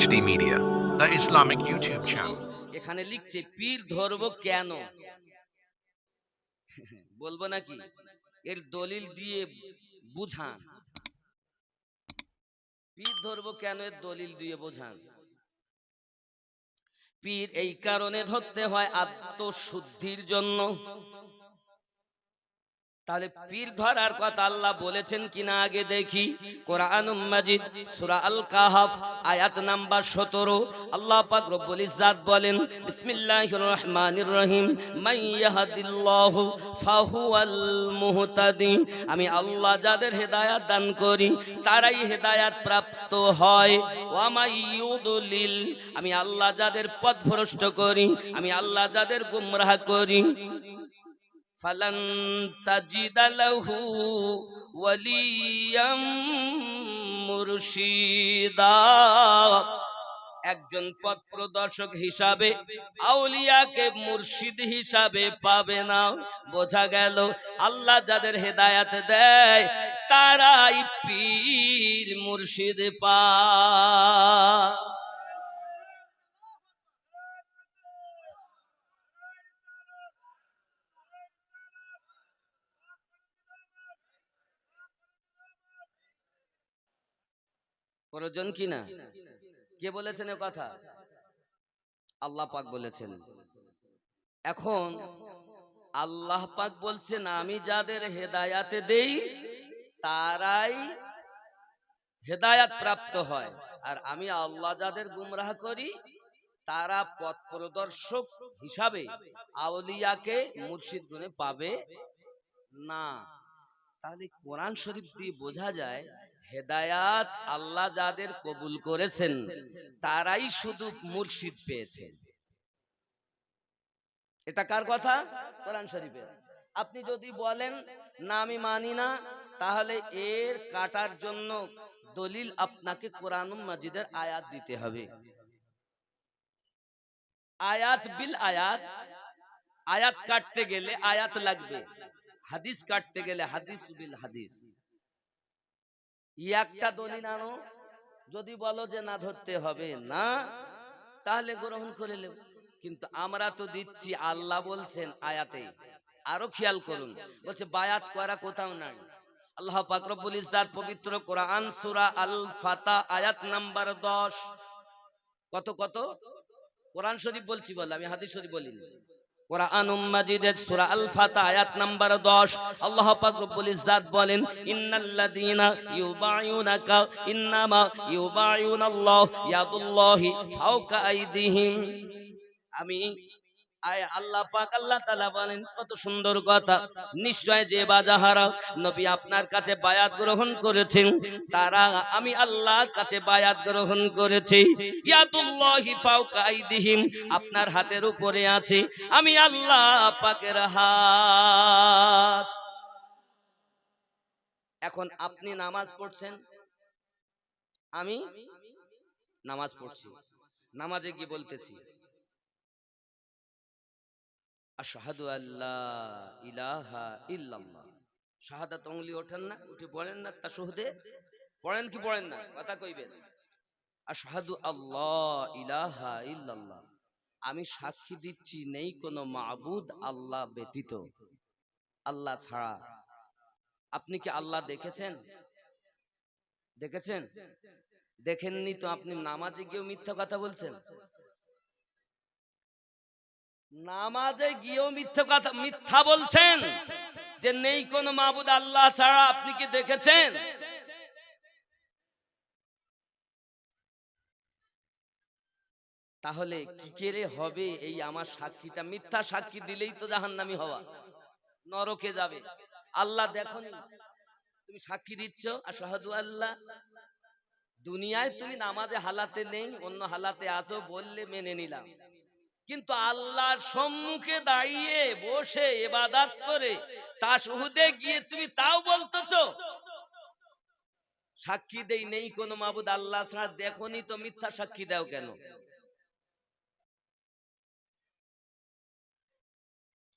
HD Media, the Islamic YouTube channel. এখানে লিখছে পীর ধরবো কেন? বলব নাকি? এর দলিল দিয়ে বুঝান। পীর ধরবো কেন এর দলিল দিয়ে বোঝান? পীর এই কারণে ধরতে হয় আত্মশুদ্ধির জন্য। তাহলে পীর ধরার কথা আল্লাহ বলেছেন কিনা আগে দেখি। কোরআন মাজিদ, সূরা আল কাহাফ আয়াত নাম্বার 17 আল্লাহ পাক রব্বুল ইজ্জাত বলেন, বিসমিল্লাহির রহমানির রহিম, মান ইয়াহদিল্লাহু ফাহুয়াল মুহতাদি। আমি আল্লাহ যাদের হেদায়াত দান করি, তারাই হেদায়াত প্রাপ্ত হয়। ওয়া মাই ইউদলিল, আমি আল্লাহ যাদের পথ ভ্রষ্ট করি, আমি আল্লাহ যাদের গুমরাহ করি। فلن تجد له وليا মুর্শিদা একজন পথ প্রদর্শক হিসাবে আউলিয়াকে মুর্শিদ হিসাবে পাবে না বোঝা গেল আল্লাহ যাদের হেদায়াত দেয় তারাই পীর মুর্শিদ পা প্রয়োজন কি না কে বলেছেন এ কথা? আল্লাহ পাক বলেছেন। এখন আল্লাহ পাক বলছেন, আমি যাদের হেদায়াতে দেই, তারাই হেদায়াত প্রাপ্ত হয়। আর আমি আল্লাহ যাদের গুমরাহ করি, তারা পথ প্রদর্শক হিসাবে আউলিয়াকে মুর্শিদ গুণে পাবে না। তাহলে কোরআন শরীফ দিয়ে বোঝা যায় হেদায়াত আল্লাহ যাদের কবুল করেছেন, তারাই শুধু মুর্শিদ পেয়েছেন। এটা কার কথা? কোরআন শরীফের। আপনি যদি বলেন, না, আমি মানি না, তাহলে এর কাটার জন্য দলিল আপনাকে কোরআন মাজিদের আয়াত দিতে হবে। আয়াত বিল আয়াত। আয়াত কাটতে গেলে আয়াত লাগবে। হাদিস কাটতে গেলে হাদিস বিল হাদিস। ই একটা দলিল আনো। যদি বলো যে না ধরতে হবে না তাহলে গ্রহণ করে নেব। কিন্তু আমরা তো দিচ্ছি আল্লাহ বলছেন আয়াতে। আরও খেয়াল করুন। বলছে বায়াত করা কোথাও নাই। আল্লাহ পাক রব্বুল ইজ্জাত পবিত্র কোরআন সূরা আল ফাতা আয়াত নাম্বার 10 কত কত? কোরআন শরীফ বলছি বল আমি হাদিস শরীফ বলিনি। কোরআনুম মাজিদের সূরা আল ফাতা আয়াত নাম্বার 10 আল্লাহ পাক রব্বুল ইজ্জাত বলেন, ইন্নাল্লাযীনা ইউবায়ুনাকা ইন্নামা ইউবায়ুনাল্লাহ ইয়াদুল্লাহি ফাওকা আইদিহিম। আমি আপনার আমি হাতের উপরে আছে, আমি আল্লাহ পাকের হাত। এখন আপনি নামাজ পড়ছেন? আমি নামাজ পড়ছি। নামাজে কি বলতেছি? আশহাদু আল্লাহ ইলাহা ইল্লাল্লাহ। শাহাদাত উংলি ওঠেন না, উঠে পড়েন না তাশহুদে পড়েন কি পড়েন না, কথা কইবেন। আশহাদু আল্লাহ ইলাহা ইল্লাল্লাহ। আমি সাক্ষী দিচ্ছি, নেই কোনো মাবুদ আল্লাহ ব্যতীত। আল্লাহ ছাড়া। আপনি কি আল্লাহ দেখেছেন? দেখেছেন? দেখেননি তো আপনি নামাজে গিয়েও মিথ্যা কথা বলছেন? নামাজে গিয়েও মিথ্যা কথা, মিথ্যা বলছেন যে নেই কোন মাবুদ, আল্লাহ ছাড়া আপনি কি দেখেছেন? তাহলে কি করে হবে এই আমার সাক্ষীটা? মিথ্যা সাক্ষী দিলেই তো জাহান্নামি হওয়া। নরকে যাবে। আল্লাহ দেখুন, তুমি সাক্ষী দিচ্ছ, আশহাদু আল্লাহ দুনিয়ায় তুমি নামাজে হালাতে নেই, অন্য হালাতে আছো বললে মেনে নিলাম। কিন্তু আল্লাহর সম্মুখে দাঁড়িয়ে বসে এবাদাত করে তা শুহুদে গিয়ে তুমি তাও বলতেছ? সাক্ষী দেই নেই কোনো মাবুদ, আল্লাহ ছাড়া দেখনি তো মিথ্যা সাক্ষী দাও কেন?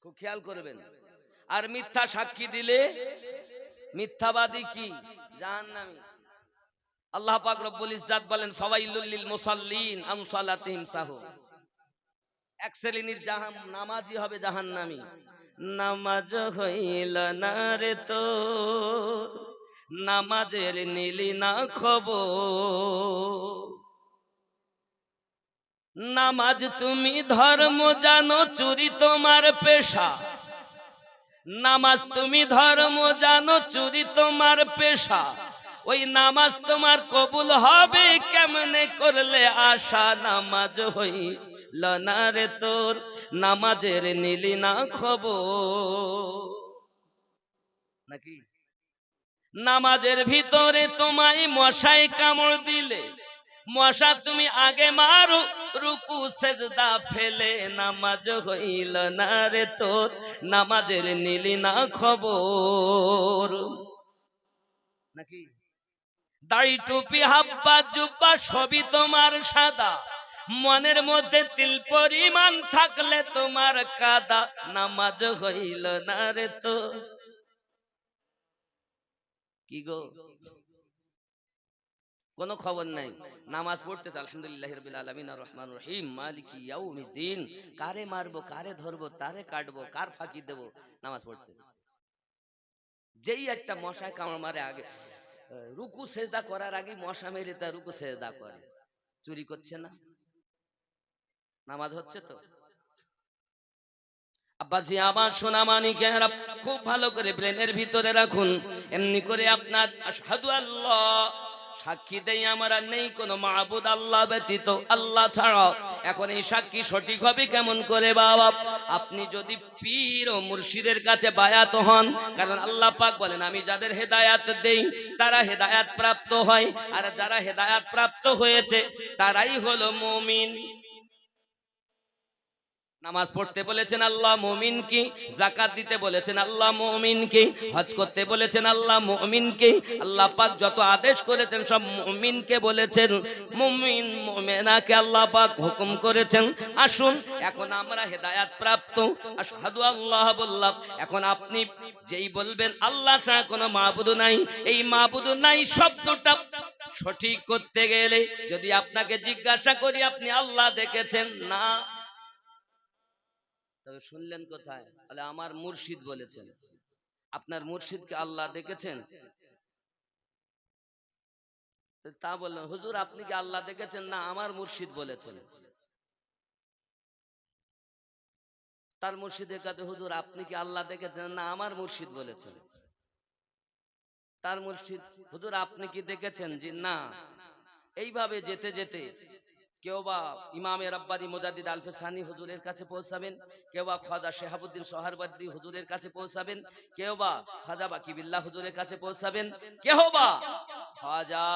খুব খেয়াল করবেন। আর মিথ্যা সাক্ষী দিলে মিথ্যাবাদী কি? জাহান্নামী। আল্লাহ পাক রব্বুল ইজ্জাত বলেন, ফাওয়াইলুল লিল মুসাল্লিন আম সালাতিহিম সাহু। এক শ্রেণির জাহান নামাজি হবে জাহান্নামী। নামাজ হইল না রে তো। নামাজের নিলি না খবর নামাজ তুমি ধর্ম জানো, চুরি তোমার পেশা। নামাজ তুমি ধর্ম জানো, চুরি তোমার পেশা। ওই নামাজ তোমার কবুল হবে, কেমনে করলে আশা? নামাজ হইল না রে তোর নামাজের নিলি না খবর। নাকি? নামাজের ভিতরে তোমায় মশাই কামড় দিলে, মশা তুমি আগে মারো, রুকু সেজদা ফেলে, নামাজ হইল না রে তোর নামাজের নিলি না খবর। নাকি? দাড়ি টুপি, হাব্বা, জুব্বা সবই তোমার সাদা। মনের মধ্যে তিল পরিমাণ থাকলে তোমার কাদা নামাজ হইল না রে তো। কি গো? কোনো খবর নাই। নামাজ পড়তেছে, আলহামদুলিল্লাহ রাব্বিল আলামিন রহমান রহিম, মালিকি ইয়াউমিদ্দিন। কারে মারবো, কারে ধরবো, তারে কাটবো, কার ফাঁকি দেব? নামাজ পড়তেছে। যেই একটা মশায় কামড় মারে আগে রুকু সেজদা করার আগে মশা মেরে তা রুকু সেজদা করে। চুরি করছে না? নামাজ হচ্ছে তো? আব্বাজি, আমার সোনা খুব ভালো করে ভিতরে রাখুন। এমনি করে আপনার আশহাদু আল্লাহ, সাক্ষী দেই নেই কোনো মাহবুদ আল্লাহ ব্যতীত। আল্লাহ ছাড়াও এখন এই সাক্ষী সঠিক হবে কেমন করে বাবা? আপনি যদি পীর ও মুর্শিদের কাছে বায়াত হন, কারণ আল্লাহ পাক বলেন, আমি যাদের হেদায়াত দেই, তারা হেদায়াত প্রাপ্ত হয়। আর যারা হেদায়াত প্রাপ্ত হয়েছে, তারাই হলো মুমিন। নামাজ পড়তে বলেছেন আল্লাহ মুমিন কি? জাকাত দিতে বলেছেন আল্লাহ মুমিন কি? হজ করতে বলেছেন আল্লাহ মুমিন কি? আল্লাহ পাক যত আদেশ করেছেন সব মুমিনকে বলেছেন। মুমিন মুমিনাকে আল্লাহ পাক হুকুম করেছেন। আসুন, এখন আমরা হেদায়াত প্রাপ্ত। আশহাদু আল্লাহ বললাম, এখন আপনি যেই বলবেন, আল্লাহ ছাড়া কোনো মাবুদ নাই। এই মাবুদ নাই শব্দটা সঠিক করতে গেলে যদি আপনাকে জিজ্ঞাসা করি, আপনি আল্লাহ দেখেছেন? না। তবে শুনলেন কোথায়? বলে, আমার মুর্শিদ বলেছেন। আপনার মুর্শিদকে আল্লাহ দেখেছেন? তা বললেন, হুজুর, আপনি কি আল্লাহ দেখেছেন? না, আমার মুর্শিদ বলেছেন। তার মুর্শিদের কাছে, হুজুর, আপনি কি আল্লাহ দেখেছেন? না, আমার মুর্শিদ বলেছেন। তার মুর্শিদ, হুজুর, আপনি কি দেখেছেন? যে না। এইভাবে যেতে যেতে কেউ বা ইমামে রব্বাদি মোজাদ্দিদ আলফে সানি হুজুরের কাছে পৌঁছাবেন কেউ বা খাজা শেহাবুদ্দিন সোহারবাদ্দি হুজুরের কাছে পৌঁছাবেন কেউ বা খাজা বাকিবিল্লাহ হুজুরের কাছে পৌঁছাবেন কেউ বা খাজা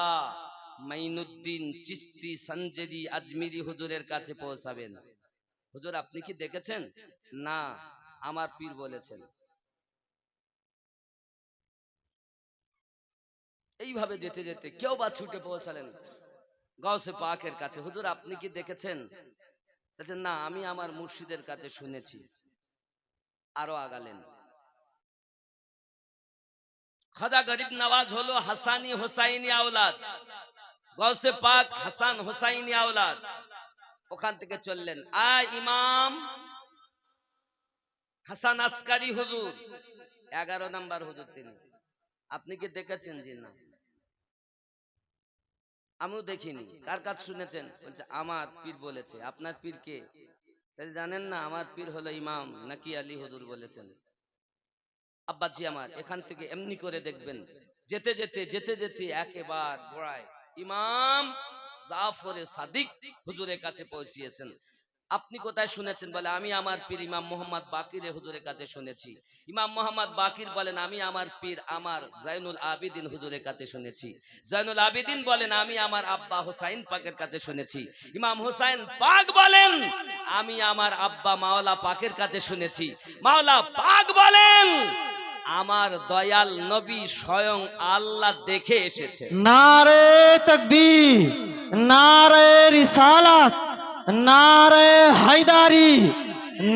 মাইনুদ্দিন চিস্তি সঞ্জেদি আজমিরি হুজুরের কাছে পৌঁছাবেন। হুজুর, আপনি কি দেখেছেন? না, আমার পীর বলেছেন। এইভাবে যেতে যেতে কেউ বা ছুটে পৌঁছালেন। গাউসে পাকের কাছে হুজুর আপনি কি দেখেছেন? না আমি আমার মুর্শিদের কাছে শুনেছি। আরও আগালেন। খাজা গরিব নওয়াজ হলো হাসানি হোসাইনি আওলাদ। গাউসে পাক হাসান হোসাইনি আওলাদ। ওখান থেকে চললেন আয় ইমাম হাসান আসকারি হুজুর। এগারো নাম্বার হুজুর তিনি। আপনি কি দেখেছেন? জি না। আমিও দেখিনি। কার কাজ শুনেছেন? বলছে আমার পীর বলেছে। আপনার পীর কে? তাই জানেন না আমার পীর হলো ইমাম নাকি আলী হুজুর বলেছেন। আব্বাজি আমার এখান থেকে এমনি করে দেখবেন যেতে যেতে যেতে যেতে একেবার গোড়ায় ইমাম জাফরে সাদিক হুজুরের কাছে পৌঁছিয়েছেন। আপনি কোথায় শুনেছেন বলে? আমি আমার পীর ইমাম মোহাম্মদ বাকিরের হুজুরের কাছে শুনেছি। ইমাম মোহাম্মদ বাকির বলেন আমি আমার পীর আমার জাইনুল আবিদিন হুজুরের কাছে শুনেছি। জাইনুল আবিদিন বলেন আমি আমার আব্বা হুসাইন পাকের কাছে শুনেছি। ইমাম হুসাইন পাক বলেন আমি আমার আব্বা মাওলা পাকের কাছে শুনেছি। মাওলা পাক বলেন আমার দয়াল নবী স্বয়ং আল্লাহ দেখে এসেছে। নারে তকবীর নারে রিসালাত নারে হায়দারি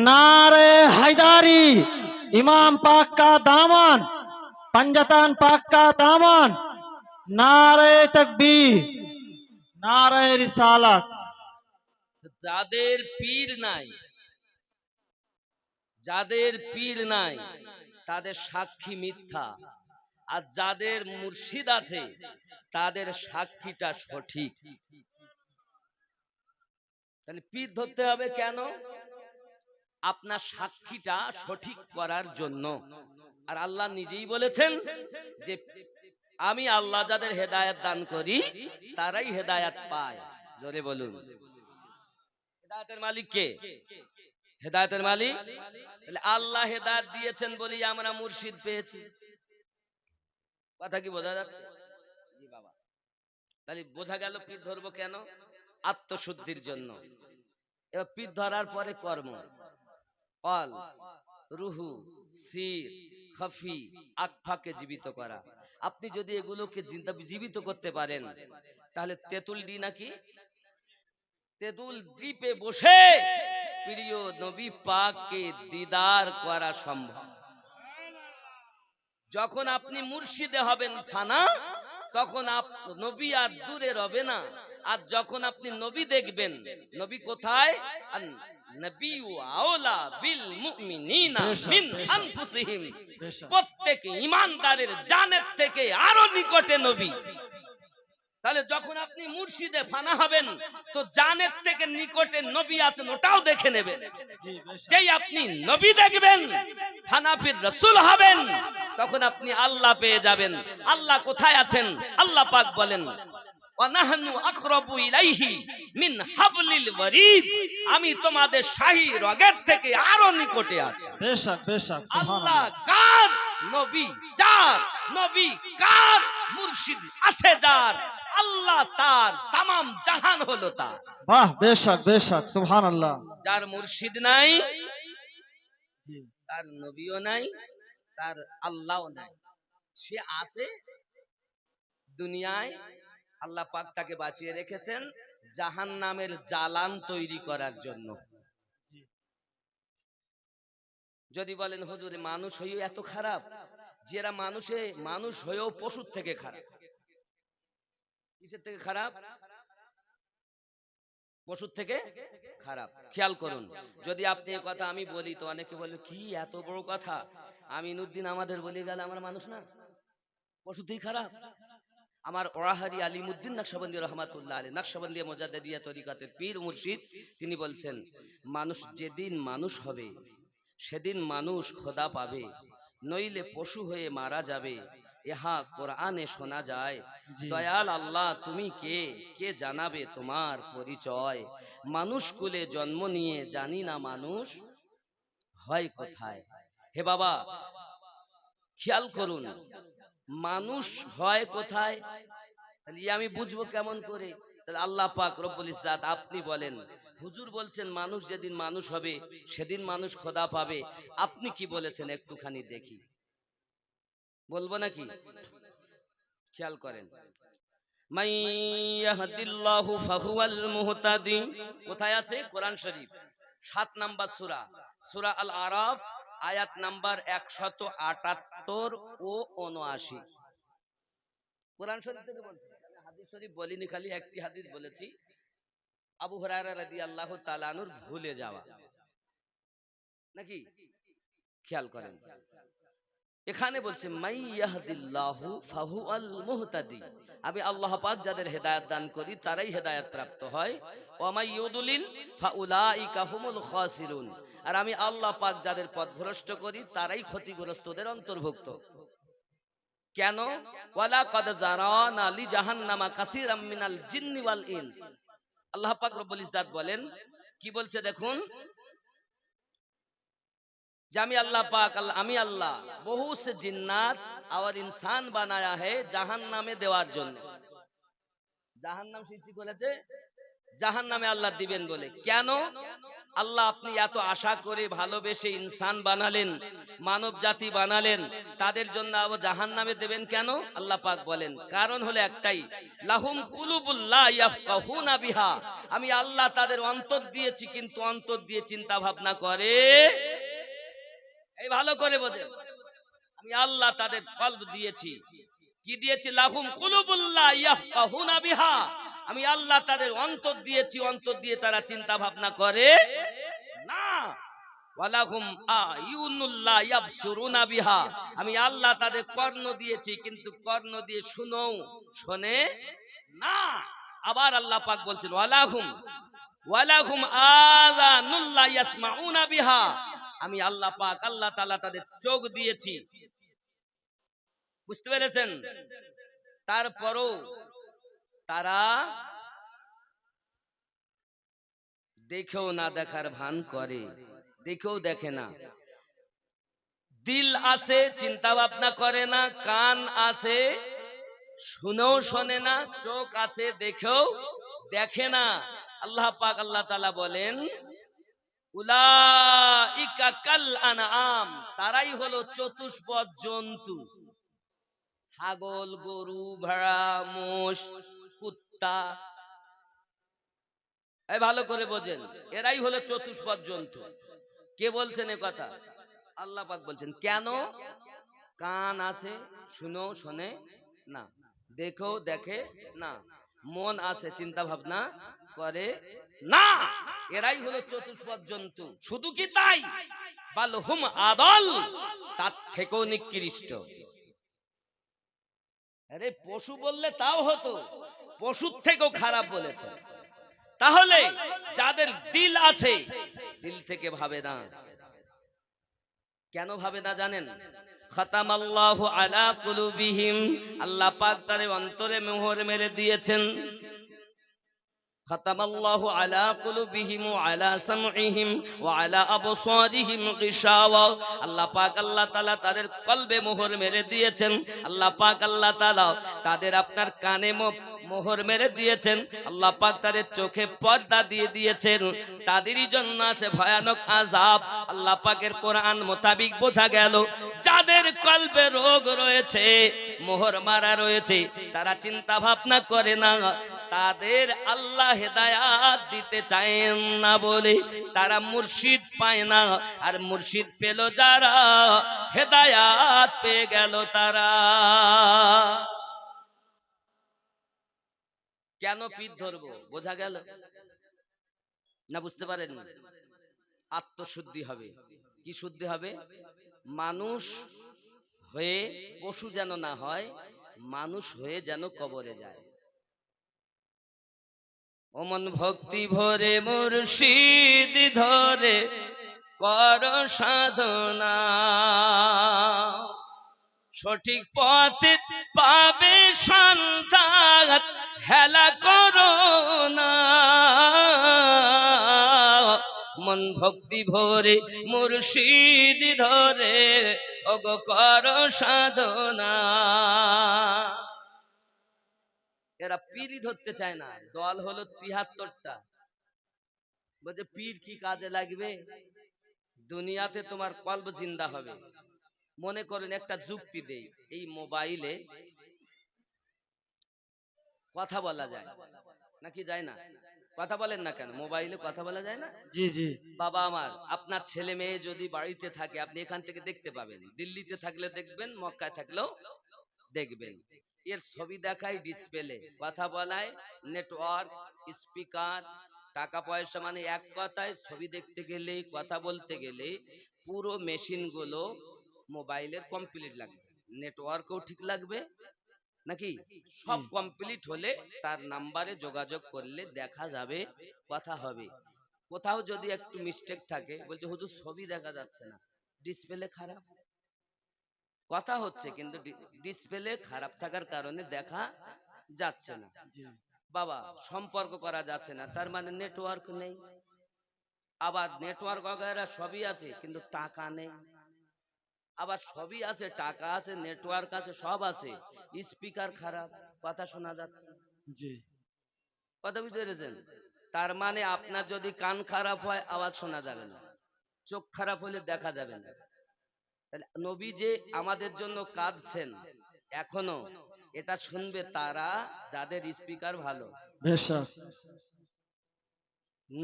নারে হায়দারি इमाम पाक का दामन पंजतान पाक का दामन নারে তকবীর নারে রিসালাত যাদের পীর নাই যাদের পীর নাই তাদের সাক্ষী মিথ্যা আর যাদের মুর্শিদ আছে তাদের সাক্ষীটা সঠিক তাহলে পীর ধরতে হবে কেন? আপনার সাক্ষীটা সঠিক করার জন্য। আর আল্লাহ নিজেই বলেছেন যে আমি আল্লাহ যাদের হেদায়াত দান করি, তারাই হেদায়াত পায়। জোরে বলুন। হেদায়েতের মালিক কে? হেদায়েতের মালিক? তাহলে আল্লাহ হেদায়েত দিয়েছেন বলি আমরা মুর্শিদ পেয়েছি। কথা কি বোঝা যাচ্ছে? তাহলে বোঝা গেল পীর ধরবো কেন? আত্মশুদ্ধির জন্য। এবার পীর ধরার পরে কর্ম। অল রুহু, সির, খফি আকফাকে জীবিত করা। আপনি যদি এগুলোকে জীবিত করতে পারেন, তাহলে তেঁতুল ডি নাকি? তেঁতুল দ্বীপে বসে প্রিয় নবী পাককে দিদার করা সম্ভব। যখন আপনি মুর্শিদে হবেন ফানা, তখন আপ- নবী আর দূরে রবে না। আর যখন আপনি নবী দেখবেন নবী কোথায়। প্রত্যেক ইমানদারের জানের থেকে আরও নিকটে নবী। তাহলে যখন আপনি মুর্শিদে ফানা হবেন তো জানের থেকে নিকটে নবী আছেন ওটাও দেখে নেবেন। যেই আপনি নবী দেখবেন হানাফির রসুল হবেন তখন আপনি আল্লাহ পেয়ে যাবেন। আল্লাহ কোথায় আছেন? আল্লাহ পাক বলেন আমি তোমাদের শাহী রগের থেকে আরও নিকটে আছি। আল্লাহ কার নবী যার? নবী কার মুর্শিদ আছে যার? আল্লাহ তার তামাম জাহান হলো তার। বাহ বেশক বেশক সুবহানাল্লাহ। যার মুর্শিদ নাই তার নবীও নাই তার আল্লাহও নাই। সে আছে দুনিয়ায় আল্লাহ পাক তাকে বাঁচিয়ে রেখেছেন জাহান নামের জালান তৈরি করার জন্য। যদি বলেন, হুজুর, মানুষ হয়েও এত খারাপ, যারা মানুষে, মানুষ হয়েও পশুর থেকে খারাপ। কিসের থেকে খারাপ? পশুর থেকে খারাপ। খেয়াল করুন, যদি আপনি কথা আমি বলি, তো অনেকে বলবে, কি এত বড় কথা? আমিনুদ্দিন আমাদের বলে গেল, আমার মানুষ না, পশুতেই খারাপ। আমার ওরাহারি আলিমুদ্দিন নকশবন্দি রহমাতুল্লাহ আলী নকশবন্দি মোজাদ্দিয়া তরিকাতের পীর মুর্শিদ তিনি বলছেন মানুষ যেদিন মানুষ হবে সেদিন মানুষ খোদা পাবে। নইলে পশু হয়ে মারা যাবে। ইহা কোরআনে শোনা যায় দয়াল আল্লাহ তুমি কে? কে জানাবে তোমার পরিচয়? মানুষ কুলে জন্ম নিয়ে জানি না মানুষ হয় কোথায়? হে বাবা খেয়াল করুন মানুষ হয় কোথায়? তাহলে আমি বুঝব কেমন করে? তাহলে আল্লাহ পাক রব্বুল ইজ্জাত আপনি বলেন, হুজুর বলছেন মানুষ যেদিন মানুষ হবে, সেদিন মানুষ খোদা পাবে। আপনি কি বলেছেন একটুখানি দেখি? বলব নাকি? খেয়াল করেন। মাই ইয়াহদিল্লাহু ফাহুয়াল মুহতাদি কোথায় আছে? কোরআন শরীফ, সাত নাম্বার সূরা সূরা আল আরাফ আয়াত নাম্বার 178 ও 79 কোরআন শরীফ থেকে বলছি হাদিস শরীফ বলিনি, খালি একটি হাদিস বলেছি। আবু হুরায়রা রাদিয়াল্লাহু তাআলা আনুর ভুলে যাওয়া। নাকি? খেয়াল করেন। এখানে বলছে, মাই ইয়াহদিল্লাহু ফাহুয়াল মুহতাদি। আমি আল্লাহ পাক যাদের হেদায়েত দান করি, তারাই হেদায়েত প্রাপ্ত হয়। ওয়া মাই ইউদলিল ফাউলাইকা হুমুল খাসিরুন। আর আমি আল্লাহ পাক যাদের পথ ভ্রষ্ট করি, তারাই ক্ষতিগ্রস্তদের অন্তর্ভুক্ত। কেন? ওয়ালা কদ জারান আলী জাহান্নামা কাসীরাম মিনাল জিন্নি ওয়াল ইনস। আল্লাহ পাক রব্বুল ইজ্জাত বলেন, কি বলছে দেখুন? যে আমি আল্লাহ পাক আমি আল্লাহ, বহু সে জিন্নাত আর ইনসান বানায়া হে জাহান্নামে দেওয়ার জন্য। জাহান্নাম সৃষ্টি করেছে? জাহান্নামে আল্লাহ দিবেন বলে। কেন? আল্লাহ আপনি এত আশা করে ভালোবেসে ইনসান বানালেন, মানব জাতি বানালেন, তাদের জন্য আবার জাহান নামে দেবেন কেন? আল্লাহ পাক বলেন। কারণ হলো একটাই, লাহুম কুলুবুল্লাহ বিহা। আমি আল্লাহ তাদের অন্তর দিয়েছি, কিন্তু অন্তর দিয়ে চিন্তা ভাবনা করে। এই ভালো করে বোঝেন। আমি আল্লাহ তাদের কল্ব দিয়েছি। কি দিয়েছি? লাহুম কুলুবুল্লাহ বিহা। আমি আল্লাহ তাদের অন্তর দিয়েছি, অন্তর দিয়ে তারা চিন্তা ভাবনা করে। না। আমি আল্লাহ তাদের কর্ণ দিয়েছি, কিন্তু কর্ণ দিয়ে শুনো, শোনে। না। আবার আল্লাহ পাক বলছেন, ওয়ালাহুম ওয়ালাহুম আমি আল্লাহ পাক, আল্লাহ তাআলা তাদের চোখ দিয়েছি। বুঝতে পেরেছেন? তারপরও তারা দেখেও না দেখার ভান করে, দেখেও দেখে না। দিল আছে চিন্তা ভাবনা করে না, কান আছে শুনেও শোনে না, চোখ আছে দেখেও দেখে না। আল্লাহ পাক আল্লাহ তাআলা বলেন তারাই হলো চতুষ্পদ জন্তু। ছাগল, গরু, ভেড়া, মোষ এই ভালো করে বোঝেন, এরাই হলো চতুষ্পদ জন্তু। কে বলছেন এ কথা? আল্লাহ পাক বলছেন, কেন? কান আছে, শুনো, শোনে, না। দেখো, দেখে, না। মন আছে চিন্তা ভাবনা করে, না। এরাই হলো চতুষ্পদ জন্তু। শুধু কি তাই? বালহুম আদল, তার থেকেও নিকৃষ্ট। আরে পশু বললে তাও হতো। পশুর থেকেও খারাপ বলেছে তাহলে যাদের দিল আছে দিল থেকে ভাবে না কেন ভাবে না জানেন খতাম আল্লাহ আলা কুলুবিহিম আল্লাহ পাক তাদের অন্তরে মোহর মেরে দিয়েছেন ختم الله على قلوبهم وعلى سمعهم وعلى أبصارهم غشاوة আল্লাহ পাক আল্লাহ তাআলা তাদের কলবে মোহর মেরে দিয়েছেন আল্লাহ পাক আল্লাহ তাআলা তাদের আপনার কানে মো- মোহর মেরে দিয়েছেন। আল্লাহ পাক তাদের চোখে পর্দা দিয়ে দিয়েছেন। তাদেরই জন্য আছে ভয়ানক আযাব। আল্লাহ পাকের কোরআন মোতাবিক বোঝা গেল। যাদের কলবে রোগ রয়েছে, মোহর মারা রয়েছে, তারা চিন্তা ভাবনা করে না। তাদের আল্লাহ হেদায়াত দিতে চায় না বলে তারা মুর্শিদ পায় না। আর মুর্শিদ পেল যারা, হেদায়াত পেয়ে গেল তারা। কেন পিঠ ধরবো? বোঝা গেল। না বুঝতে পারেন? আত্মশুদ্ধি হবে। কি শুদ্ধি হবে? মানুষ হয়ে পশু যেন না হয় মানুষ হয়ে যেন কবরে যায়। অমন ভক্তি ভরে মুর্শিদ ধরে কর সাধনা। সঠিক পথে পাবে সন্তান। হেলা করো না। মন ভক্তি ভরে মুর্শিদ ধরে অগ কর সাধনা। এরা পীরই ধরতে চায় না, দল হলো তিহাত্তরটা। বলছে, পীর কি কাজে লাগবে? দুনিয়াতে তোমার কল্প জিন্দা হবে। মনে করেন একটা যুক্তি দেই এই মোবাইলে কথা বলা যায় নাকি যায় না? কথা বলেন না কেন? মোবাইলে কথা বলা যায় না? জি জি। বাবা আমার আপনার ছেলে মেয়ে যদি বাড়িতে থাকে আপনি এখান থেকে দেখতে পাবেন। দিল্লিতে থাকলে দেখবেন মক্কায় থাকলেও দেখবেন। এর ছবি দেখায় ডিসপ্লে কথা বলায় নেটওয়ার্ক স্পিকার টাকা পয়সা মানে এক কথায় ছবি দেখতে গেলে কথা বলতে গেলে পুরো মেশিনগুলো মোবাইলের কমপ্লিট লাগবে। নেটওয়ার্কও ঠিক লাগবে নাকি? সব কমপ্লিট হলে তার নাম্বারে যোগাযোগ করলে দেখা যাবে কথা হবে। কোথাও যদি একটু মিস্টেক থাকে বলছে হুজুর ছবি দেখা যাচ্ছে না। ডিসপ্লে খারাপ। কথা হচ্ছে কিন্তু ডিসপ্লে খারাপ থাকার কারণে দেখা যাচ্ছে না। বাবা সম্পর্ক করা যাচ্ছে না। মানে তার মানে নেটওয়ার্ক নেই। আবার নেটওয়ার্ক সবই আছে কিন্তু টাকা নেই। আবার সবই আছে টাকা আছে নেটওয়ার্ক আছে সব আছে। স্পিকার খারাপ কথা শোনা যাচ্ছে জি। কথা বুঝতে পেরেছেন? তার মানে আপনার যদি কান খারাপ হয় আওয়াজ শোনা যাবে না। চোখ খারাপ হলে দেখা যাবে না। নবী যে আমাদের জন্য কাঁদছেন এখনও এটা শুনবে তারা যাদের স্পিকার ভালো।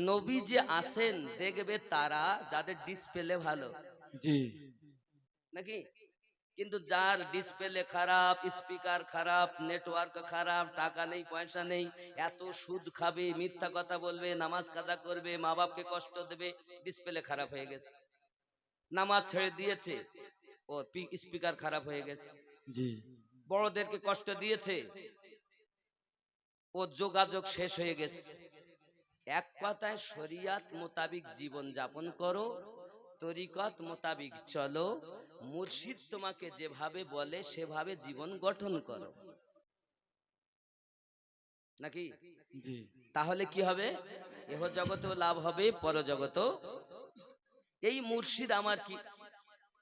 নবী যে আসেন দেখবে তারা যাদের ডিসপ্লে ভালো। জি। নাকি? কিন্তু যার ডিসপ্লে খারাপ স্পিকার খারাপ নেটওয়ার্ক খারাপ টাকা নেই পয়সা নেই এত সুদ খাবে মিথ্যা কথা বলবে নামাজ কাদা করবে মা বাপকে কষ্ট দেবে ডিসপ্লে খারাপ হয়ে গেছে। নামাজ ছেড়ে দিয়েছে ও স্পিকার খারাপ হয়ে গেছে। জি। বড়দেরকে কষ্ট দিয়েছে ও যোগাযোগ শেষ হয়ে গেছে। এক কথায় শরিয়াত মোতাবিক জীবন যাপন করো তরিকত মোতাবিক চলো মুর্শিদ তোমাকে যেভাবে বলে সেভাবে জীবন গঠন করো। নাকি? তাহলে কি হবে? এহ জগতেও লাভ হবে পরজগতেও। এই মুর্শিদ আমার কি?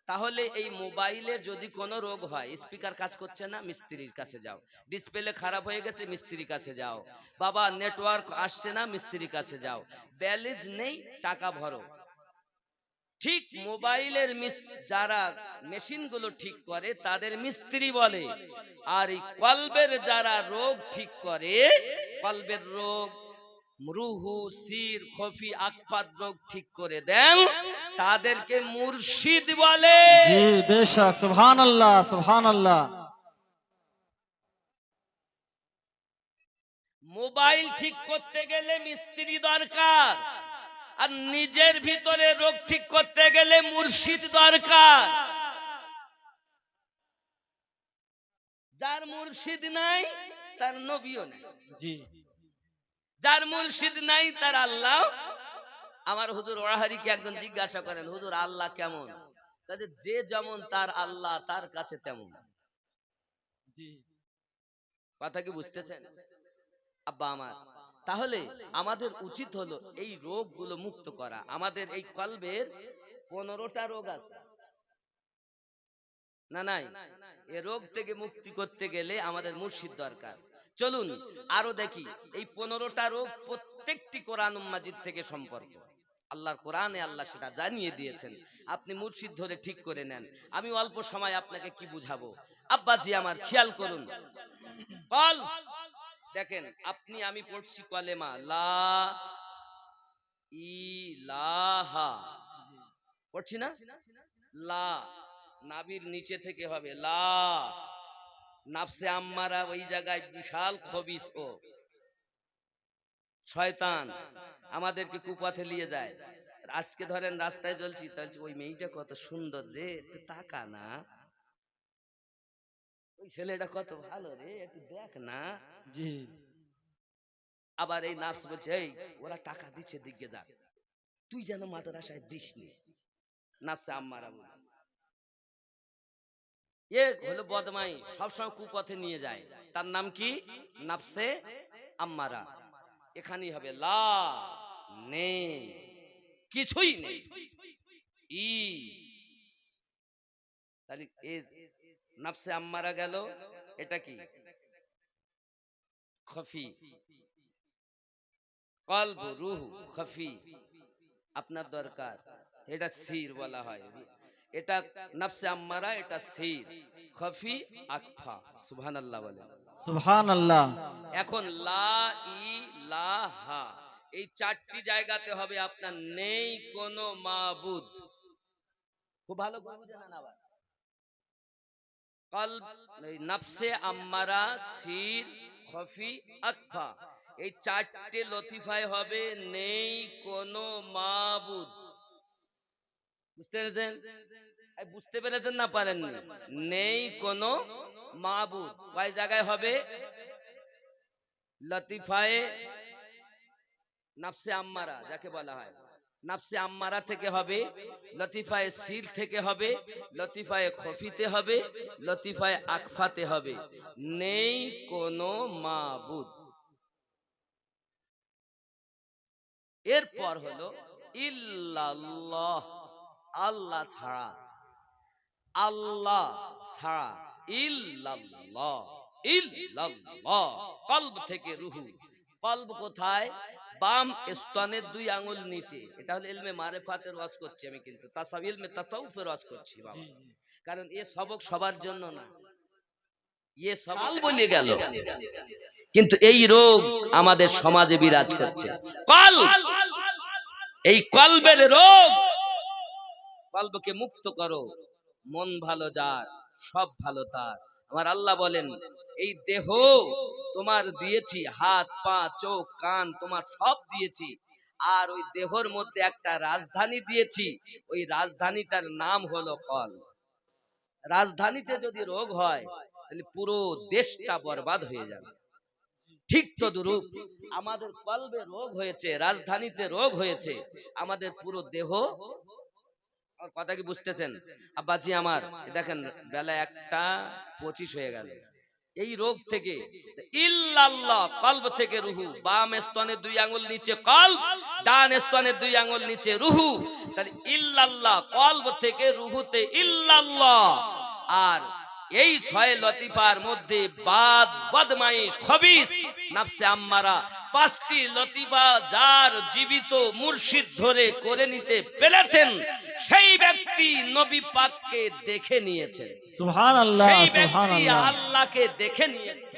তাহলে এই মোবাইলে যদি কোনো রোগ হয় স্পিকার কাজ করছে না মিস্ত্রির কাছে যাও। ডিসপ্লে খারাপ হয়ে গেছে মিস্ত্রির কাছে যাও। বাবা নেটওয়ার্ক আসছে না মিস্ত্রির কাছে যাও। ব্যালেন্স নেই টাকা ভরো। ঠিক মোবাইলের যারা মেশিনগুলো ঠিক করে তাদের মিস্ত্রি বলে আর এই কলবের যারা রোগ ঠিক করে কলবের রোগ রুহু সির খফি আকপাত রোগ ঠিক করে দেন তাদেরকে মুর্শিদ বলে। জি বেশক সুবহান আল্লাহ সুবহান আল্লাহ মোবাইল ঠিক করতে গেলে মিস্ত্রি দরকার। আর নিজের ভিতরে রোগ ঠিক করতে গেলে মুর্শিদ দরকার। যার মুর্শিদ নাই তার নবীও নাই। জি। যার মুর্শিদ নাই তার আল্লাহ। আমার হুজুর ওয়াহারিকে একজন জিজ্ঞাসা করেন হুজুর আল্লাহ কেমন? যে যেমন তার আল্লাহ তার কাছে তেমন। জি। কথা কি বুঝতেছেন? আব্বা আমার তাহলে আমাদের উচিত হলো এই রোগগুলো মুক্ত করা। আমাদের এই কলবের পনেরোটা রোগ আছে। না, নাই? এ রোগ থেকে মুক্তি করতে গেলে আমাদের মুর্শিদ দরকার। চলুন আরও দেখি, এই পনেরোটা রোগ প্রত্যেকটি কোরআন মাজিদ থেকে সম্পর্ক। আল্লাহর কোরআনে আল্লাহ সেটা জানিয়ে দিয়েছেন। আপনি মুর্শিদ ধরে ঠিক করে নেন। আমি অল্প সময় আপনাকে কি বুঝাবো? আব্বাজি, আমার খেয়াল করুন। কল দেখেন আপনি আমি পড়ছি কলেমা লা ইলাহা। পড়ছি না? লা নাবির নিচে থেকে হবে লা। নাফসে আম্মারা ওই জায়গায় বিশাল খবিস ও। শয়তান আমাদেরকে কুপথে নিয়ে যায়। আজকে ধরেন রাস্তায় চলছি তাহলে ওই মেয়েটা কত সুন্দর রে একটু তাকা না। ওই ছেলেটা কত ভালো রে একটু দেখ না। জি। আবার এই নার্স বলছে এই ওরা টাকা দিচ্ছে দিকে যা তুই যেন মাদ্রাসায় দিস নি নার্সে আম্মারা বলছে এ হলো বদমাই সবসময় কুপথে নিয়ে যায়। তার নাম কি? নাফসে আম্মারা। এখানেই হবে লা নেই কিছুই নেই। ই। তাহলে এ নাফসে আম্মারা গেল এটা কি? খফি। কলব রুহ খফি। আপনার দরকার। এটা সির বলা হয়। এটা নফসে আম্মারা এটা সির। খফি আকফা। সুবহানাল্লাহ বলে। সুবহান আল্লাহ এখন লা ই লা হা এই চারটি জায়গাতে হবে আপনার নেই কোনো মাবুদ। খুব ভালো করে বুঝে নেন আবার। এই চারটে হবে, নেই বুঝতে পেরেছেন না পারেননি? নেই কোনো মাবুদ। কয় জায়গায় হবে? লতিফায়ে নাফসে আম্মারা, যাকে বলা হয়। নাফসে আম্মারা থেকে হবে, লতিফায়ে সির থেকে হবে, লতিফায়ে খফিতে হবে, লতিফায়ে আকফাতে হবে। নেই কোনো মাবুদ। এরপর হলো, ইল্লাল্লাহ, আল্লাহ ছাড়া। আল্লাহ ছাড়া ইল্লাল্লাহ ইল্লাল্লাহ। কলব থেকে রুহু। কলব কোথায়? বাম স্তনের দুই আঙুল নিচে। এটা হলো ইলমে মারেফাতের ওয়াজ করছি আমি কিন্তু। তাসাউ ইলমে তাসাউফের ওয়াজ করছি বাবা। কারণ এ সবক সবার জন্য না। ইয়ে সবাল বলে গেল। কিন্তু এই রোগ আমাদের সমাজে বিরাজ করছে। কল! এই কলবের রোগ! কলবকে মুক্ত করো। মন ভালো যার সব ভালো তার। আমার আল্লাহ বলেন এই দেহ তোমার দিয়েছি, হাত, পা, চোখ, কান, তোমার সব দিয়েছি। আর ওই দেহর মধ্যে একটা রাজধানী দিয়েছি, ওই রাজধানীটার নাম হলো কল। রাজধানীতে যদি রোগ হয়, তাহলে পুরো দেশটা বরবাদ হয়ে যাবে। ঠিক তো দুরূপ আমাদের কলবে রোগ হয়েছে, রাজধানীতে রোগ হয়েছে, আমাদের পুরো দেহ আমার কথা কি বুঝতেছেন? আব্বাজি আমার দেখেন, বেলা একটা পঁচিশ হয়ে গেল। এই রোগ থেকে ইল্লাল্লাহ কলব থেকে রুহু। বাম স্তনে দুই আঙ্গুল নিচে কলব ডান স্তনে দুই আঙ্গুল নিচে রুহু। তাহলে ইল্লাল্লাহ কলব থেকে রুহুতে ইল্লাল্লাহ। আর এই ছয় লতিফার মধ্যে বাদ বদমাইশ খবিস নাফসে আম্মারা পাঁচটি লতিফা যার জীবিত মুর্শিদ ধরে করে নিতে পেরেছেন সেই ব্যক্তি নবী পাককে দেখে নিয়েছেন। সুবহানাল্লাহ সুবহানাল্লাহ সেই ব্যক্তি আল্লাহকে দেখে নিয়েছেন।